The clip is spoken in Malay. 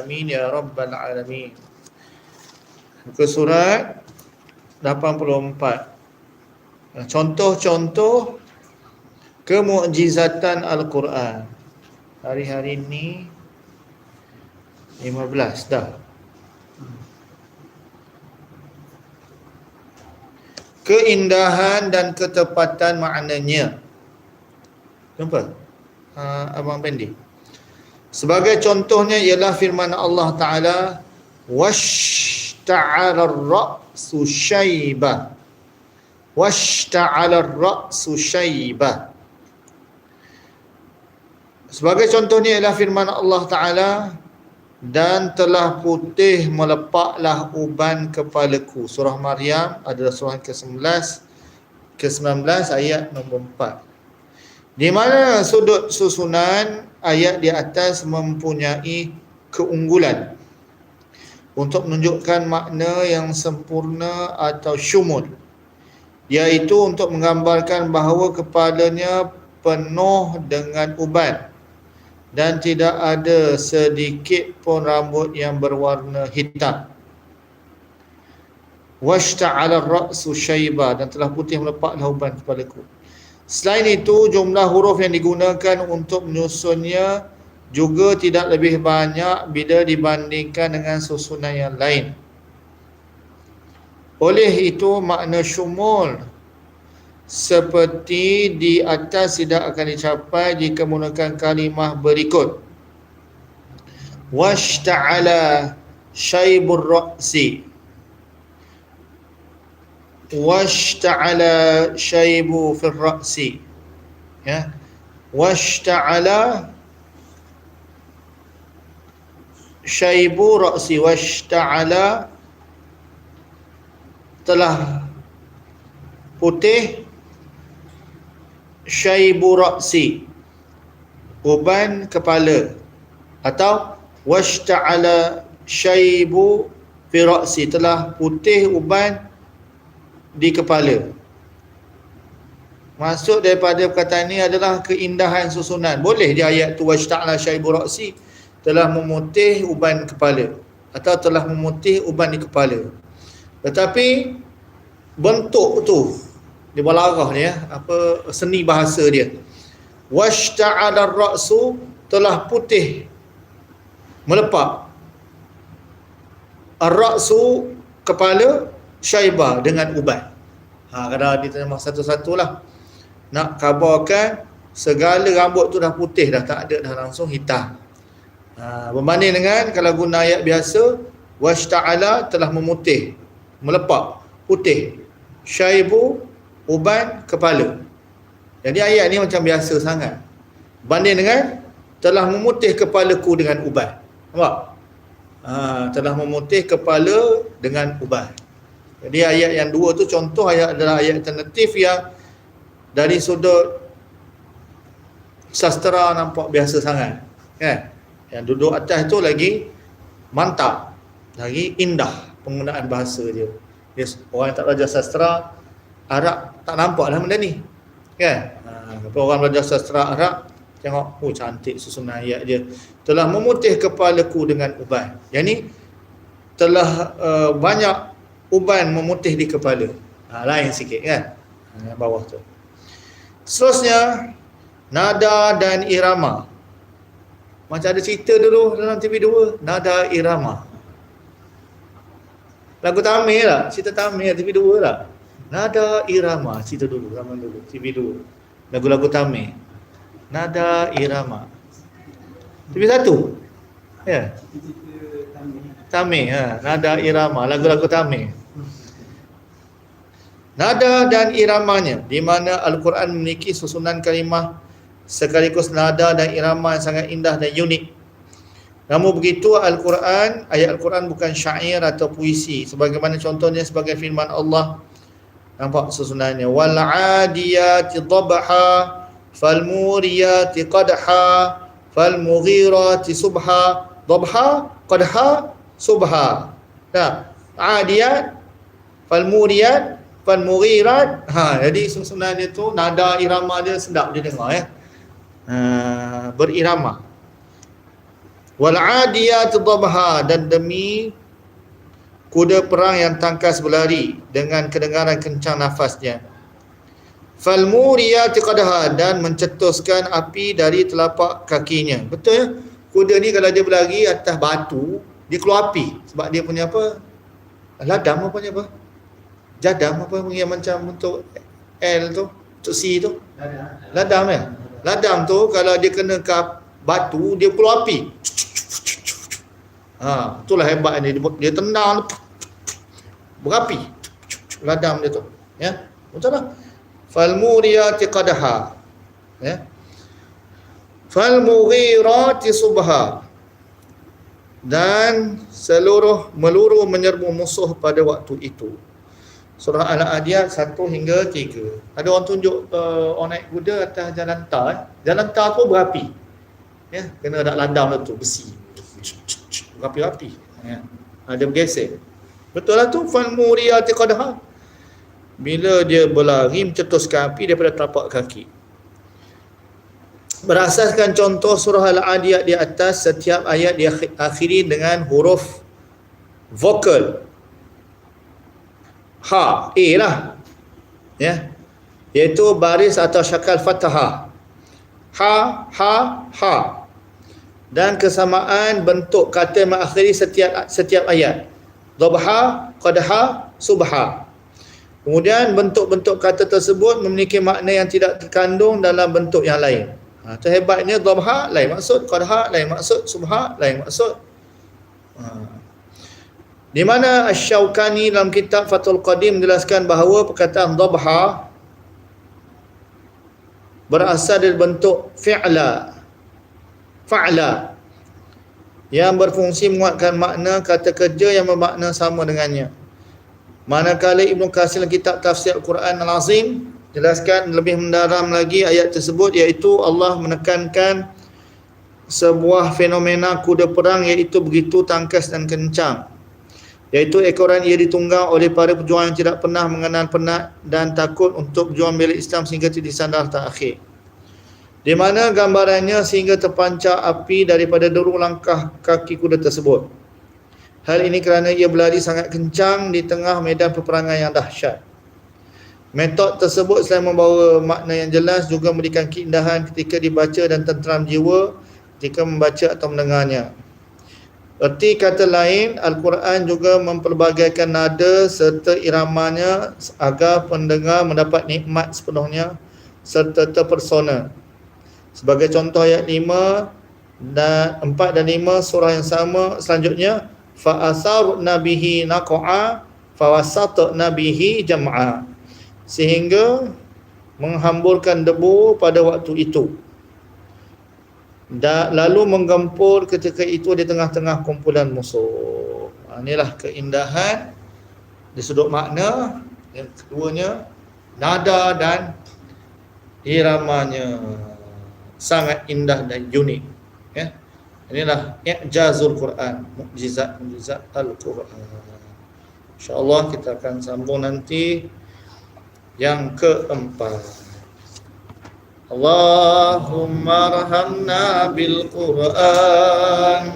Amin ya rabbal alamin. Muka surat 84. Contoh-contoh kemukjizatan Al-Quran. Hari-hari ini 15 dah. Keindahan dan ketepatan maknanya. Jumpa? Uh, Abang Pendi. Sebagai contohnya ialah firman Allah Ta'ala Washta'ala ar-ra'su shaybah Washta'ala ar-ra'su shaybah Sebagai contohnya ialah firman Allah Ta'ala Dan telah putih melepaklah uban kepalaku. Surah Maryam adalah surah ke-11 Ke-19 ayat nombor 4 di mana sudut susunan ayat di atas mempunyai keunggulan? Untuk menunjukkan makna yang sempurna atau syumul. Iaitu untuk menggambarkan bahawa kepalanya penuh dengan uban dan tidak ada sedikit pun rambut yang berwarna hitam. Washta'ala ra'su syaiba. Dan telah putih melepaklah uban kepalaku Selain itu, jumlah huruf yang digunakan untuk menyusunnya juga tidak lebih banyak bila dibandingkan dengan susunan yang lain. Oleh itu, makna syumul seperti di atas tidak akan dicapai jika menggunakan kalimah berikut. Washta'ala syaibur ra'si washta'ala shaybu fi ra'si ya washta'ala shaybu ra'si washta'ala telah putih shaybu ra'si uban kepala. atau washta'ala shaybu fi ra'si telah putih uban di kepala. Maksud daripada perkataan ini adalah keindahan susunan. Boleh di ayat tu washta'la syaibu ra'si telah memutih uban kepala atau telah memutih uban di kepala. Tetapi bentuk tu di balarah dia apa seni bahasa dia. Washta'ala ra'su telah putih melepak. Ar-ra'su kepala syaibah dengan ubat. Ha, kadang dia tanya satu-satu lah. Nak kabarkan segala rambut tu dah putih dah tak ada dah langsung hitam. Ha, berbanding dengan kalau guna ayat biasa washta'ala telah memutih melepak putih syaibu uban kepala jadi ayat ni macam biasa sangat banding dengan telah memutih kepalaku dengan uban nampak ha, telah memutih kepala dengan uban jadi ayat yang dua tu contoh ayat adalah ayat alternatif yang dari sudut sastra nampak biasa sangat. Kan? Yang duduk atas tu lagi mantap. Lagi indah penggunaan bahasa dia. dia orang yang tak belajar sastra Arab tak nampak lah benda ni. Kan? Ha, orang belajar sastra Arab tengok oh cantik susunan ayat dia. Telah memutih kepalaku dengan uban. Yang ni telah uh, banyak uban memutih di kepala. Ha, lain sikit kan? Ha, bawah tu. Seterusnya, nada dan irama. Macam ada cerita dulu dalam TV2, nada irama. Lagu Tamil lah, cerita Tamil TV2 lah. Nada irama, cerita dulu, zaman dulu, TV2. Lagu-lagu Tamil. Nada irama. TV1? Ya. Yeah. Tamil, ha. nada irama, lagu-lagu Tamil. Nada dan iramanya di mana Al-Quran memiliki susunan kalimah sekaligus nada dan irama yang sangat indah dan unik. Namun begitu Al-Quran, ayat Al-Quran bukan syair atau puisi sebagaimana contohnya sebagai firman Allah nampak susunannya wal adiyati dhabha fal muriyati qadha fal mughirati subha dhabha qadha subha. Nah, adiyat fal muriyat Fan Mughirat ha jadi susunan dia tu nada irama dia sedap dia dengar ya. Ha, berirama. wal adiyat dhabha dan demi kuda perang yang tangkas berlari dengan kedengaran kencang nafasnya. Fal muriyat qadha dan mencetuskan api dari telapak kakinya. Betul ya? Kuda ni kalau dia berlari atas batu dia keluar api. Sebab dia punya apa? Ladam apa punya apa jadam apa yang macam untuk L tu untuk C tu? Ladam ya ladam tu kalau dia kena ke batu dia keluar api. Ha itulah hebat dia. Dia tenang berapi. Ladam dia tu ya? Betul tak? Fal muriyati qadha ya? Fal mughirati subha. Dan seluruh meluru menyerbu musuh pada waktu itu surah al-adiyat 1 hingga 3 ada orang tunjuk uh, orang naik kuda atas jalan tar eh? jalan tar tu berapi. Ya kena ada landam tu besi. Berapi-api ya ada bergeser. Betul lah tu fal muriyati qadha. Bila dia berlari mencetuskan api daripada tapak kaki. Berasaskan contoh surah Al-Adiyat di atas setiap ayat diakhiri dengan huruf vokal ha a lah. Ya. Iaitu baris atau syakal fathah. Ha ha ha dan kesamaan bentuk kata mengakhiri setiap setiap ayat. Dhabha qadha subha. Kemudian bentuk-bentuk kata tersebut memiliki makna yang tidak terkandung dalam bentuk yang lain. Ha, tu hebatnya dhabha lain maksud, qadha lain maksud, subha lain maksud. Ha. Di mana Asy-Syaukani dalam kitab Fathul Qadim menjelaskan bahawa perkataan dhabha berasal dari bentuk fi'la. Fa'la yang berfungsi menguatkan makna kata kerja yang bermakna sama dengannya. Manakala Ibnu Katsir dalam kitab Tafsir Al-Quran Al-Azim jelaskan lebih mendalam lagi ayat tersebut iaitu Allah menekankan sebuah fenomena kuda perang iaitu begitu tangkas dan kencang iaitu ekoran ia ditunggang oleh para pejuang yang tidak pernah mengenal penat dan takut untuk berjuang bela Islam sehingga tidak sandar tak akhir. Di mana gambarannya sehingga terpancar api daripada derung langkah kaki kuda tersebut. Hal ini kerana ia berlari sangat kencang di tengah medan peperangan yang dahsyat. Metod tersebut selain membawa makna yang jelas juga memberikan keindahan ketika dibaca dan tenteram jiwa ketika membaca atau mendengarnya. Erti kata lain, Al-Quran juga memperbagaikan nada serta iramanya agar pendengar mendapat nikmat sepenuhnya serta terpersona. Sebagai contoh ayat 5 dan 4 dan 5 surah yang sama selanjutnya fa asar nabihi naqa'a fa wasat nabihi jam'a sehingga menghamburkan debu pada waktu itu dan lalu menggempur ketika itu di tengah-tengah kumpulan musuh. Ha, inilah keindahan di sudut makna. Yang keduanya nada dan iramanya. Sangat indah dan unik ya. Inilah i'jazul Quran mukjizat mukjizat al-Quran. Insyaallah kita akan sambung nanti yang keempat اللهم ارحمنا بالقرآن.